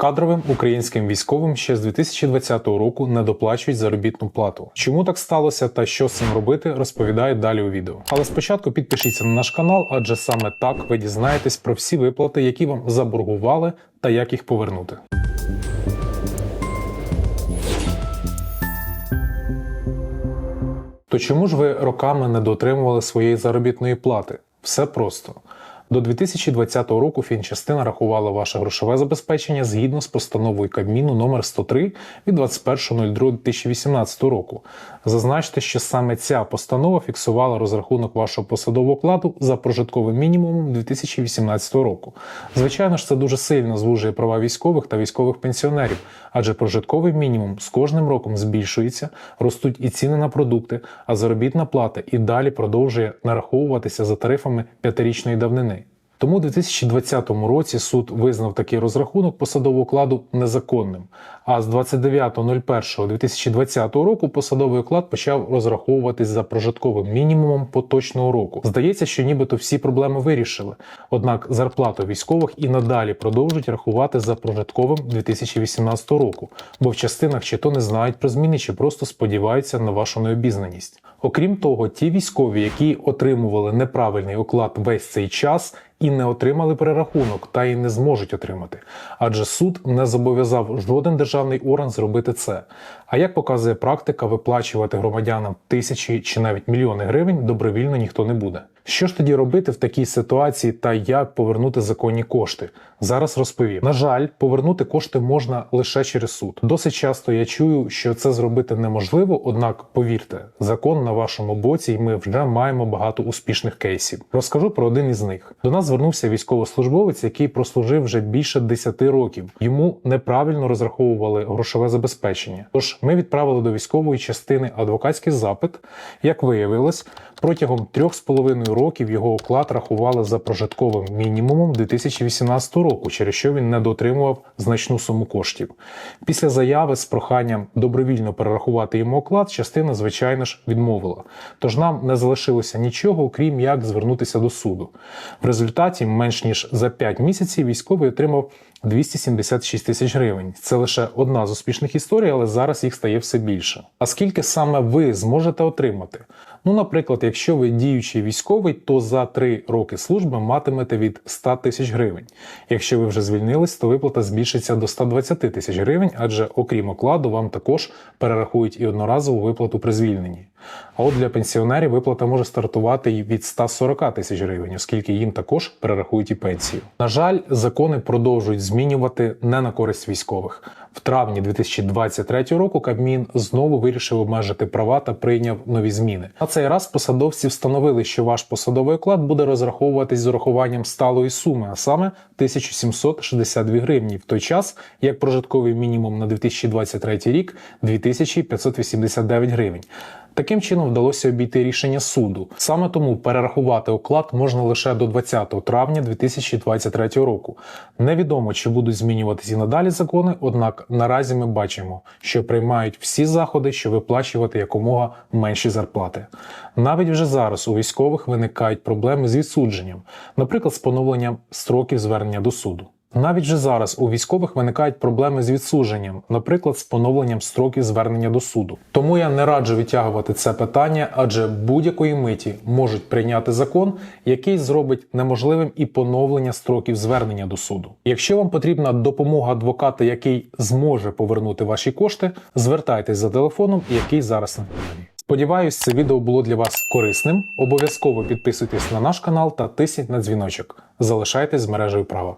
Кадровим українським військовим ще з 2020 року не доплачують заробітну плату. Чому так сталося та що з цим робити, розповідаю далі у відео. Але спочатку підпишіться на наш канал, адже саме так ви дізнаєтесь про всі виплати, які вам заборгували, та як їх повернути. То чому ж ви роками не дотримували своєї заробітної плати? Все просто. До 2020 року фінчастина рахувала ваше грошове забезпечення згідно з постановою Кабміну номер 103 від 21.02.2018 року. Зазначте, що саме ця постанова фіксувала розрахунок вашого посадового окладу за прожитковим мінімумом 2018 року. Звичайно ж, це дуже сильно звужує права військових та військових пенсіонерів, адже прожитковий мінімум з кожним роком збільшується, ростуть і ціни на продукти, а заробітна плата і далі продовжує нараховуватися за тарифами п'ятирічної давнини. Тому у 2020 році суд визнав такий розрахунок посадового окладу незаконним. А з 29.01.2020 року посадовий оклад почав розраховуватись за прожитковим мінімумом поточного року. Здається, що нібито всі проблеми вирішили. Однак зарплату військових і надалі продовжують рахувати за прожитковим 2018 року, бо в частинах чи то не знають про зміни, чи просто сподіваються на вашу необізнаність. Окрім того, ті військові, які отримували неправильний оклад весь цей час і не отримали перерахунок, та й не зможуть отримати, адже суд не зобов'язав жоден державний орган зробити це. А як показує практика, виплачувати громадянам тисячі чи навіть мільйони гривень добровільно ніхто не буде. Що ж тоді робити в такій ситуації та як повернути законні кошти? Зараз розповім. На жаль, повернути кошти можна лише через суд. Досить часто я чую, що це зробити неможливо, однак повірте, закон на вашому боці, і ми вже маємо багато успішних кейсів. Розкажу про один із них. До нас звернувся військовослужбовець, який прослужив вже більше 10 років. Йому неправильно розраховували грошове забезпечення. Тож ми відправили до військової частини адвокатський запит. Як виявилось, протягом трьох з половиною років його оклад рахували за прожитковим мінімумом 2018 року, через що він не дотримував значну суму коштів. Після заяви з проханням добровільно перерахувати йому оклад, частина, звичайно ж, відмовила. Тож нам не залишилося нічого, окрім як звернутися до суду. В результаті, менш ніж за 5 місяців, військовий отримав 276 тисяч гривень. Це лише одна з успішних історій, але зараз їх стає все більше. А скільки саме ви зможете отримати? Ну, наприклад, якщо ви діючий військовий, то за 3 роки служби матимете від 100 тисяч гривень. Якщо ви вже звільнились, то виплата збільшиться до 120 тисяч гривень, адже окрім окладу, вам також перерахують і одноразову виплату при звільненні. А от для пенсіонерів виплата може стартувати і від 140 тисяч гривень, оскільки їм також перерахують і пенсію. На жаль, закони продовжують змінювати не на користь військових. В травні 2023 року Кабмін знову вирішив обмежити права та прийняв нові зміни. На цей раз посадовці встановили, що ваш посадовий оклад буде розраховуватись з урахуванням сталої суми, а саме 1762 гривні, в той час як прожитковий мінімум на 2023 рік 2589 гривень. Таким чином вдалося обійти рішення суду. Саме тому перерахувати оклад можна лише до 20 травня 2023 року. Невідомо, чи будуть змінюватися надалі закони, однак наразі ми бачимо, що приймають всі заходи, щоб виплачувати якомога менші зарплати. Навіть вже зараз у військових виникають проблеми з відсудженням, наприклад, з поновленням строків звернення до суду. Навіть же зараз у військових виникають проблеми з відсудженням, наприклад, з поновленням строків звернення до суду. Тому я не раджу відтягувати це питання, адже будь-якої миті можуть прийняти закон, який зробить неможливим і поновлення строків звернення до суду. Якщо вам потрібна допомога адвоката, який зможе повернути ваші кошти, звертайтесь за телефоном, який зараз на екрані. Сподіваюсь, це відео було для вас корисним. Обов'язково підписуйтесь на наш канал та тисніть на дзвіночок. Залишайтесь з мережею права.